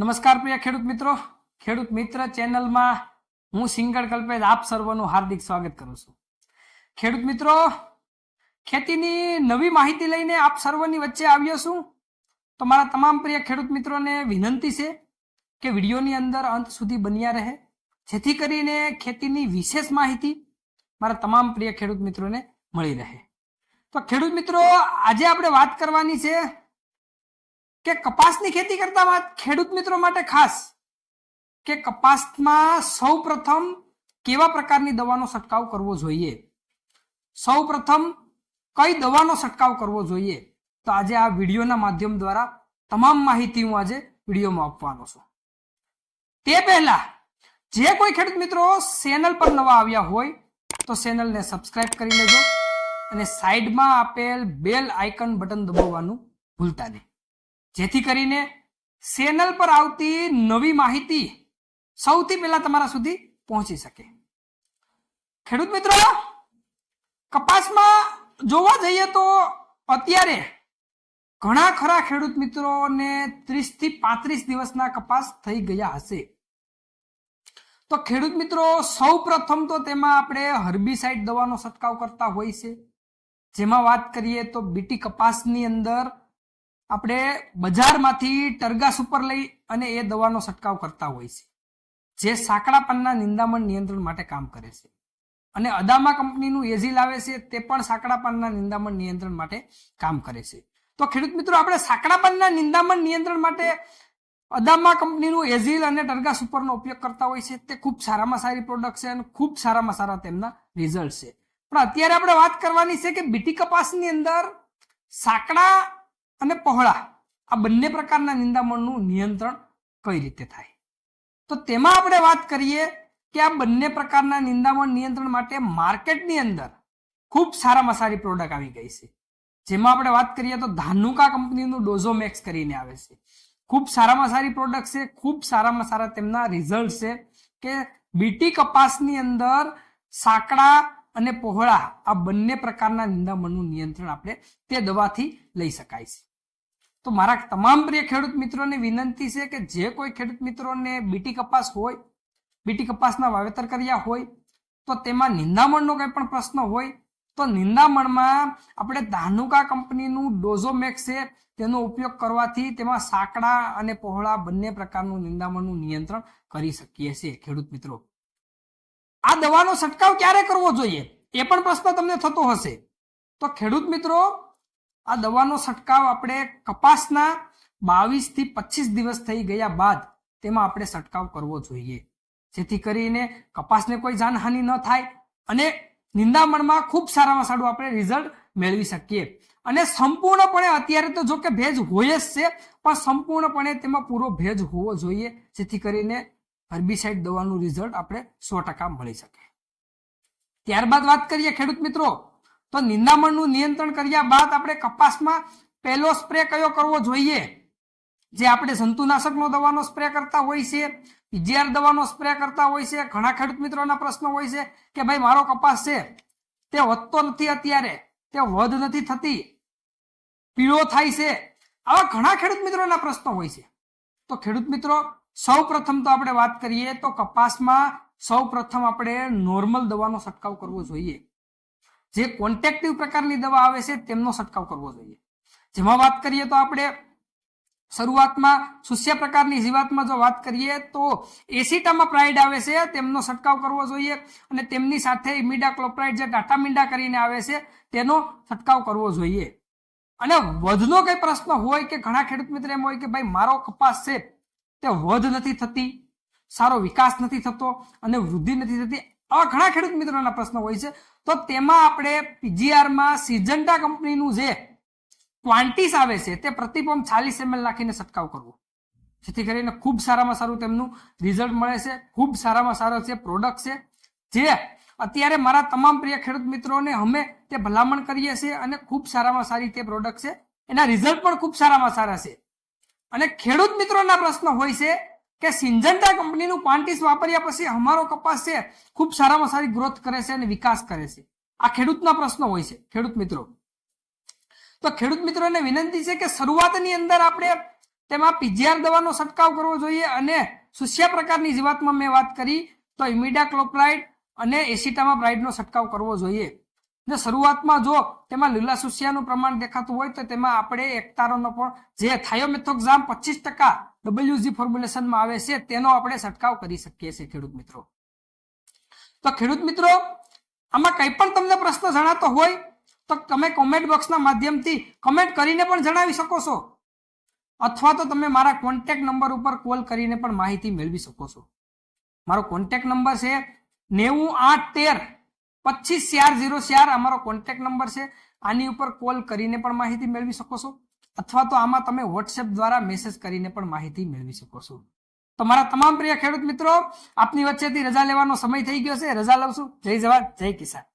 નમસ્કાર પ્રિય ખેડૂત મિત્રો. ખેડૂત મિત્ર ચેનલમાં હું સિંગળ કલ્પેશ આપ સર્વનું હાર્દિક સ્વાગત કરું છું. ખેડૂત મિત્રો, ખેતીની નવી માહિતી લઈને આપ સર્વની વચ્ચે આવ્યો છું. તો મારા તમામ પ્રિય ખેડૂત મિત્રોને વિનંતી છે કે વિડીયોની અંદર અંત સુધી બન્યા રહે. જેથી કરીને ખેતીની વિશેષ માહિતી મારા તમામ પ્રિય ખેડૂત મિત્રોને મળી રહે. તો ખેડૂત મિત્રો, આજે આપણે વાત કરવાની છે કે કપાસની ખેતી કરતા ખેડૂત મિત્રો માટે ખાસ? કે કપાસમાં સૌ પ્રથમ કેવા પ્રકારની દવાનો છંટકાવ કરવો જોઈએ? સૌ પ્રથમ કઈ દવાનો છંટકાવ કરવો જોઈએ? તો આજે આ વિડીયોના માધ્યમ દ્વારા તમામ માહિતી હું આજે વિડીયોમાં આપવાનો છું. તે પહેલા, જે કોઈ ખેડૂત મિત્રો ચેનલ પર નવા આવ્યા હોય, તો ચેનલને સબસ્ક્રાઇબ કરી લેજો અને સાઈડમાં આપેલ બેલ આઇકન બટન દબાવવાનું ભૂલતા નહીં. જેથી કરીને ચેનલ પર આવતી નવી માહિતી સૌથી પહેલા તમારા સુધી પહોંચી શકે. ખેડૂત મિત્રો, કપાસમાં જોવા જઈએ તો અત્યારે ઘણા ખરા ખેડૂત મિત્રોને ત્રીસથી પાંત્રીસ દિવસના કપાસ થઈ ગયા હશે. તો ખેડૂત મિત્રો, સૌ પ્રથમ તો તેમાં આપણે હર્બીસાઇડ દવાનો છંટકાવ કરતા હોય છે. જેમાં વાત કરીએ તો બીટી કપાસની અંદર આપણે બજારમાંથી ટરગા સુપર લઈ અને એ દવાનો છંટકાવ કરતા હોય છે. જે સાંકડા પાનના નિંદામણ નિયંત્રણ માટે કામ કરે છે. અને અદામા કંપનીનું એઝિલ આવે છે, તે પણ સાંકડા પાનના નિંદામણ નિયંત્રણ માટે કામ કરે છે. તો ખેડૂત મિત્રો, આપણે સાંકડા પાનના નિંદામણ નિયંત્રણ માટે અદામા કંપનીનું એઝિલ અને ટર્ગા સુપરનો ઉપયોગ કરતા હોય છે. તે ખૂબ સારામાં સારી પ્રોડક્ટ છે અને ખૂબ સારામાં સારા તેમના રિઝલ્ટ છે. પણ અત્યારે આપણે વાત કરવાની છે કે બીટી કપાસની અંદર સાંકડા અને પહોળા. આ બંને પ્રકારના નિંદામણનું નિયંત્રણ કઈ રીતે થાય? તો તેમાં આપણે વાત કરીએ કે આ બંને પ્રકારના નિંદામણ નિયંત્રણ માટે માર્કેટની અંદર ખૂબ સારામાં સારી પ્રોડક્ટ આવી ગઈ છે. જેમાં આપણે વાત કરીએ તો ધાનુકા કંપનીનું ડોઝોમેક્સ કરીને આવે છે. ખૂબ સારામાં સારી પ્રોડક્ટ છે, ખૂબ સારામાં સારા તેમના રિઝલ્ટ છે કે બીટી કપાસની અંદર સાંકડા અને પહોળા આ બંને પ્રકારના નિંદામણનું નિયંત્રણ આપણે તે દવાથી લઈ શકાય છે. તો મારા તમામ પ્રિય ખેડૂત મિત્રોને વિનંતી છે કે જે કોઈ ખેડૂત મિત્રોને બીટી કપાસ હોય, બીટી કપાસના વાવેતર કર્યા હોય, તો તેમાં નિંદામણનો કંઈ પણ પ્રશ્ન હોય, તો નિંદામણમાં આપણે ધાનુકા કંપનીનું ડોઝોમેક્સ છે, તેનો ઉપયોગ કરવાથી તેમાં સાંકડા અને પહોળા બંને પ્રકારનું નિંદામણનું નિયંત્રણ કરી શકીએ છીએ ખેડૂત મિત્રો. આ દવાનો છંટકાવ ક્યારે કરવો જોઈએ? એ પણ પ્રશ્ન તમને થતો હશે. તો ખેડૂત મિત્રો આ દવાનો છંટકાવ આપણે કપાસના બાવીસથી પચીસ દિવસ થઈ ગયા બાદ તેમાં આપણે છંટકાવ કરવો જોઈએ. જેથી કરીને કપાસને કોઈ જાનહાનિ ન થાય અને નિંદામણમાં ખૂબ સારામાં સારું આપણે રિઝલ્ટ મેળવી શકીએ. અને સંપૂર્ણપણે અત્યારે તો જો કે ભેજ હોય જ છે, પણ સંપૂર્ણપણે તેમાં પૂરો ભેજ હોવો જોઈએ, જેથી કરીને હર્બીસાઇડ દવાનું રિઝલ્ટ આપણે સો ટકા મળી શકે. ત્યારબાદ વાત કરીએ ખેડૂત મિત્રો તો નિંદામણનું નિયંત્રણ કર્યા બાદ આપણે કપાસમાં પહેલો સ્પ્રે કયો કરવો જોઈએ? જે આપણે જંતુનાશકનો દવાનો સ્પ્રે કરતા હોય છે, પીજીઆર દવાનો સ્પ્રે કરતા હોય છે, ઘણા ખેડૂત મિત્રોના પ્રશ્નો હોય છે કે ભાઈ, મારો કપાસ છે, તે વધતો નથી અત્યારે, તે વધ નથી થતી, પીળો થાય છે, આવા ઘણા ખેડૂત મિત્રોના પ્રશ્નો હોય છે. તો ખેડૂત મિત્રો સૌ પ્રથમ તો આપણે વાત કરીએ તો કપાસમાં સૌ પ્રથમ આપણે નોર્મલ દવાનો છંટકાવ કરવો જોઈએ. જે કોન્ટેક્ટિવ પ્રકારની દવા આવે છે તેમનો છંટકાવ કરવો જોઈએ. જેમાં વાત કરીએ તો આપણે શરૂઆતમાં સુસ્ય પ્રકારની જીવાતમાં જો વાત કરીએ તો એસિટામાં પ્રાઇડ આવે છે, તેમનો છંટકાવ કરવો જોઈએ અને તેમની સાથે ઇમિડા ક્લોપ્રાઇડ જે ટાટામિંડા કરીને આવે છે તેનો છંટકાવ કરવો જોઈએ. અને વધનો કઈ પ્રશ્ન હોય કે ઘણા ખેડૂત મિત્ર એમ હોય કે ભાઈ મારો કપાસ છે તે વધ નથી થતી, સારો વિકાસ નથી થતો અને વૃદ્ધિ નથી થતી આવા ઘણા ખેડૂત મિત્રોના પ્રશ્નો હોય છે. તો તેમાં આપણે પીજીઆરમાં સિજન્ટા કંપનીનું જે ક્વાન્ટિસ આવે છે, તે પ્રતિપંપ ચાલીસ એમએલ નાખીને છંટકાવ કરવો. જેથી કરીને ખૂબ સારામાં સારું તેમનું રિઝલ્ટ મળે છે, ખૂબ સારામાં સારો છે, પ્રોડક્ટ છે. જે અત્યારે મારા તમામ પ્રિય ખેડૂત મિત્રોને અમે તે ભલામણ કરીએ છીએ અને ખૂબ સારામાં સારી તે પ્રોડક્ટ છે. એના રિઝલ્ટ પણ ખૂબ સારામાં સારા છે. અને ખેડૂત મિત્રોના પ્રશ્ન હોય છે કે સિંજન્ટા કંપનીનું ક્વાન્ટિસ વાપર્યા પછી અમારો કપાસ છે, ખૂબ સારામાં સારી ગ્રોથ કરે છે અને વિકાસ કરે છે. આ ખેડૂતના પ્રશ્નો હોય છે, ખેડૂત મિત્રો. તો ખેડૂત મિત્રોને વિનંતી છે કે શરૂઆતની અંદર આપણે તેમાં પીજીઆર દવાનો છંટકાવ કરવો જોઈએ અને સુસ્યા પ્રકારની જીવાતમાં મેં વાત કરી, તો ઇમિડા ક્લોપ્રાઇડ અને એસિટામાપ્રાઇડનો છંટકાવ કરવો જોઈએ. ને શરૂઆતમાં જો તેમાં લીલા સુસિયાનું પ્રમાણ દેખાતું હોય તો તેમાં આપણે એકતારોનો પણ જે થાયોમેથોક્ઝામ પચીસ ટકા ડબલ્યુજી ફોર્મ્યુલેશનમાં આવે છે, તેનો આપણે છંટકાવ કરી શકીએ છીએ ખેડૂત મિત્રો. તો ખેડૂત મિત્રો, આમાં કંઈ પણ તમને પ્રશ્ન જણાતો હોય, તો તમે કોમેન્ટ બોક્સના માધ્યમથી કમેન્ટ કરીને પણ જણાવી શકો છો. અથવા તો તમે મારા કોન્ટેક્ટ નંબર ઉપર કોલ કરીને પણ માહિતી મેળવી શકો છો. મારો કોન્ટેક્ટ નંબર છે નેવું આઠ તેર પચીસ ચાર ઝીરો ચાર અમારો કોન્ટેક્ટ નંબર છે. આની ઉપર કોલ કરીને પણ માહિતી મેળવી શકો છો. અથવા તો આમાં તમે વોટ્સએપ દ્વારા મેસેજ કરીને પણ માહિતી મેળવી શકો છો. તો મારા તમામ પ્રિય ખેડૂત મિત્રો, આપની વચ્ચેથી રજા લેવાનો સમય થઈ ગયો છે. રજા લઉં છું. જય જવાન, જય કિસાન.